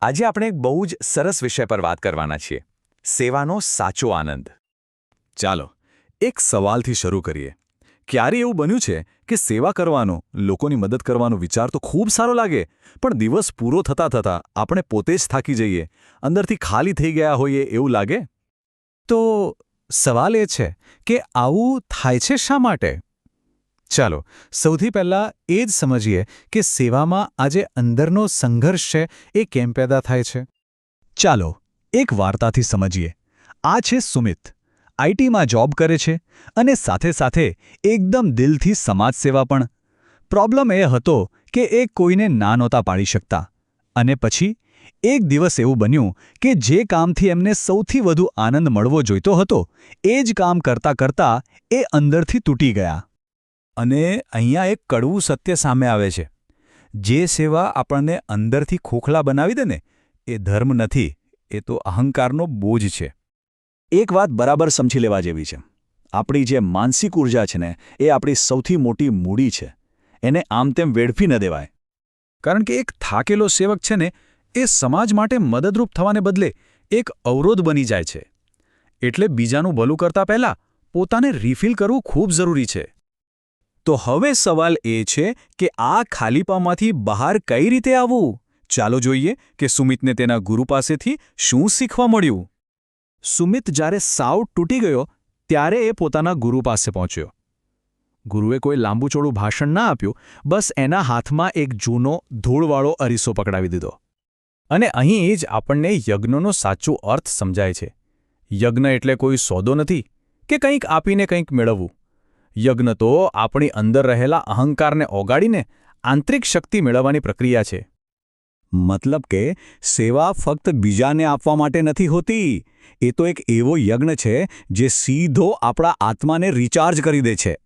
આજે આપણે એક બહુ જ સરસ વિષય પર વાત કરવાના છીએ. સેવાનો સાચો આનંદ. ચાલો, એક સવાલથી શરૂ કરીએ. ક્યારે એવું બન્યું છે કે સેવા કરવાનો, લોકોની મદદ કરવાનો વિચાર તો ખૂબ સારો લાગે, પણ દિવસ પૂરો થતા થતા આપણે પોતે જ થાકી જઈએ, અંદરથી ખાલી થઈ ગયા હોઈએ એવું લાગે? તો સવાલ એ છે કે આવું થાય છે શા માટે? ચાલો, સૌથી પહેલાં એ જ સમજીએ કે સેવામાં આજે અંદરનો સંઘર્ષ છે, એ કેમ પેદા થાય છે. ચાલો, એક વાર્તાથી સમજીએ. આ છે સુમિત. આઈટીમાં જોબ કરે છે અને સાથે સાથે એકદમ દિલથી સમાજ સેવા પણ. પ્રોબ્લેમ એ હતો કે એ કોઈને ના નહોતા પાડી શકતા. અને પછી, એક દિવસ એવું બન્યું કે જે કામથી એમને સૌથી વધુ આનંદ મળવો જોઈતો હતો, એ જ કામ કરતા કરતા એ અંદરથી તૂટી ગયા. અને અહીંયા એક કડવું સત્ય સામે આવે છે. જે સેવા આપણને અંદરથી ખોખલા બનાવી દે ને, એ ધર્મ નથી, એ તો અહંકારનો બોજ છે. એક વાત બરાબર સમજી લેવા જેવી છે. આપણી જે માનસિક ઊર્જા છે ને, એ આપણી સૌથી મોટી મૂડી છે. એને આમ તેમ વેડફી ન દેવાય. કારણ કે એક થાકેલો સેવક છે ને, એ સમાજ માટે મદદરૂપ થવાને બદલે એક અવરોધ બની જાય છે. એટલે બીજાનું ભલું કરતા પહેલાં પોતાને રિફિલ કરવું ખૂબ જરૂરી છે. તો હવે સવાલ એ છે કે આ ખાલીપામાંથી બહાર કઈ રીતે આવવું? ચાલો જોઈએ કે સુમિતને તેના ગુરુ પાસેથી શું શીખવા મળ્યું. સુમિત જ્યારે સાવ તૂટી ગયો, ત્યારે એ પોતાના ગુરુ પાસે પહોંચ્યો. ગુરુએ કોઈ લાંબુચોળું ભાષણ ના આપ્યું, બસ એના હાથમાં એક જૂનો ધૂળવાળો અરીસો પકડાવી દીધો. અને અહીં જ આપણને યજ્ઞનો સાચો અર્થ સમજાય છે. યજ્ઞ એટલે કોઈ સોદો નથી કે કંઈક આપીને કંઈક મેળવવું. યજ્ઞ તો આપણી અંદર રહેલા અહંકારને ઓગાડીને આંતરિક શક્તિ મેળવવાની પ્રક્રિયા છે. મતલબ કે સેવા ફક્ત બીજાને આપવા માટે નથી હોતી. એ તો એક એવો યજ્ઞ છે જે સીધો આપણા આત્માને રિચાર્જ કરી દે છે.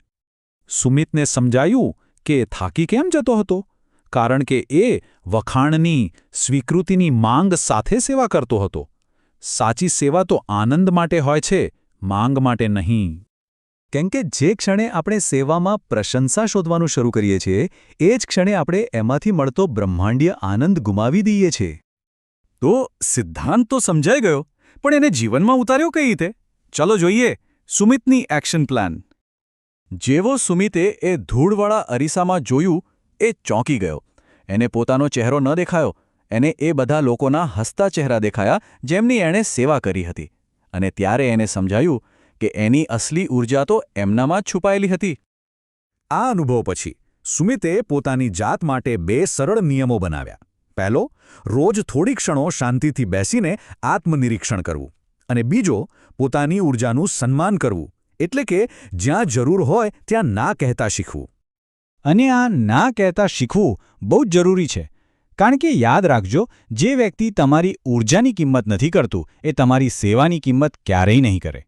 સુમિતને સમજાયું કે થાકી કેમ જતો હતો? કારણ કે એ વખાણની, સ્વીકૃતિની માંગ સાથે સેવા કરતો હતો. સાચી સેવા તો આનંદ માટે હોય છે, માંગ માટે નહીં. કેમ કે જે ક્ષણે આપણે સેવામાં પ્રશંસા શોધવાનું શરૂ કરીએ છીએ, એ જ ક્ષણે આપણે એમાંથી મળતો બ્રહ્માંડીય આનંદ ગુમાવી દઈએ છીએ. તો સિદ્ધાંત તો સમજાઈ ગયો, પણ એને જીવનમાં ઉતાર્યો કઈ રીતે? ચાલો જોઈએ સુમિતની એક્શન પ્લાન. જેવો સુમિતે એ ધૂળવાળા અરીસામાં જોયું, એ ચોંકી ગયો. એને પોતાનો ચહેરો ન દેખાયો, એને એ બધા લોકોના હસતા ચહેરા દેખાયા, જેમની એણે સેવા કરી હતી. અને ત્યારે એને સમજાયું કે એની અસલી ઊર્જા તો એમનામાં જ છુપાયેલી હતી. આ અનુભવ પછી સુમિતે પોતાની જાત માટે બે સરળ નિયમો બનાવ્યા. પહેલો, રોજ થોડી ક્ષણો શાંતિથી બેસીને આત્મનિરીક્ષણ કરવું અને બીજો, પોતાની ઊર્જાનું સન્માન કરવું, એટલે કે જ્યાં જરૂર હોય ત્યાં ના કહેતા શીખવું. અને આ ના કહેતા શીખવું બહુ જ જરૂરી છે, કારણ કે યાદ રાખજો, જે વ્યક્તિ તમારી ઊર્જાની કિંમત નથી કરતું, એ તમારી સેવાની કિંમત ક્યારેય નહીં કરે.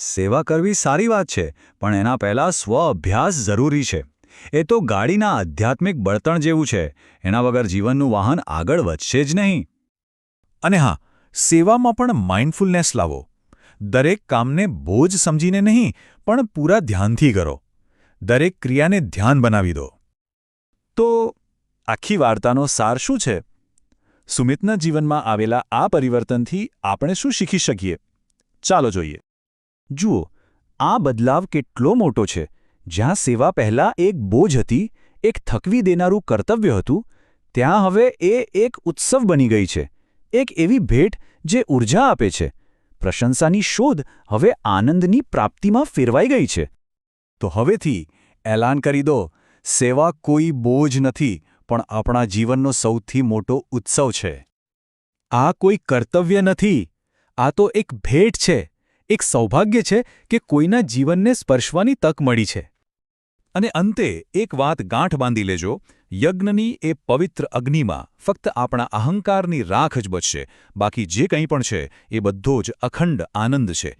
સેવા કરવી સારી વાત છે, પણ એના પહેલાં સ્વ અભ્યાસ જરૂરી છે. એ તો ગાડીના આધ્યાત્મિક બળતણ જેવું છે. એના વગર જીવનનું વાહન આગળ વધશે જ નહીં. અને હા, સેવામાં પણ માઇન્ડફુલનેસ લાવો. દરેક કામને બોજ સમજીને નહીં, પણ પૂરા ધ્યાનથી કરો. દરેક ક્રિયાને ધ્યાન બનાવી દો. તો આખી વાર્તાનો સાર શું છે? સુમિતના જીવનમાં આવેલા આ પરિવર્તનથી આપણે શું શીખી શકીએ? ચાલો જોઈએ. જુઓ, આ બદલાવ કેટલો મોટો છે. જ્યાં સેવા પહેલાં એક બોજ હતી, એક થકવી દેનારું કર્તવ્ય હતું, ત્યાં હવે એ એક ઉત્સવ બની ગઈ છે. એક એવી ભેટ જે ઊર્જા આપે છે. પ્રશંસાની શોધ હવે આનંદની પ્રાપ્તિમાં ફેરવાઈ ગઈ છે. તો હવેથી એલાન કરી દો, સેવા કોઈ બોજ નથી, પણ આપણા જીવનનો સૌથી મોટો ઉત્સવ છે. આ કોઈ કર્તવ્ય નથી, આ તો એક ભેટ છે. એક સૌભાગ્ય છે કે કોઈના જીવનને સ્પર્શવાની તક મળી છે. અને અંતે એક વાત ગાંઠ બાંધી લેજો, યજ્ઞની એ પવિત્ર અગ્નિમાં ફક્ત આપણા અહંકારની રાખ જ બચશે, બાકી જે કંઈ પણ છે એ બધો જ અખંડ આનંદ છે.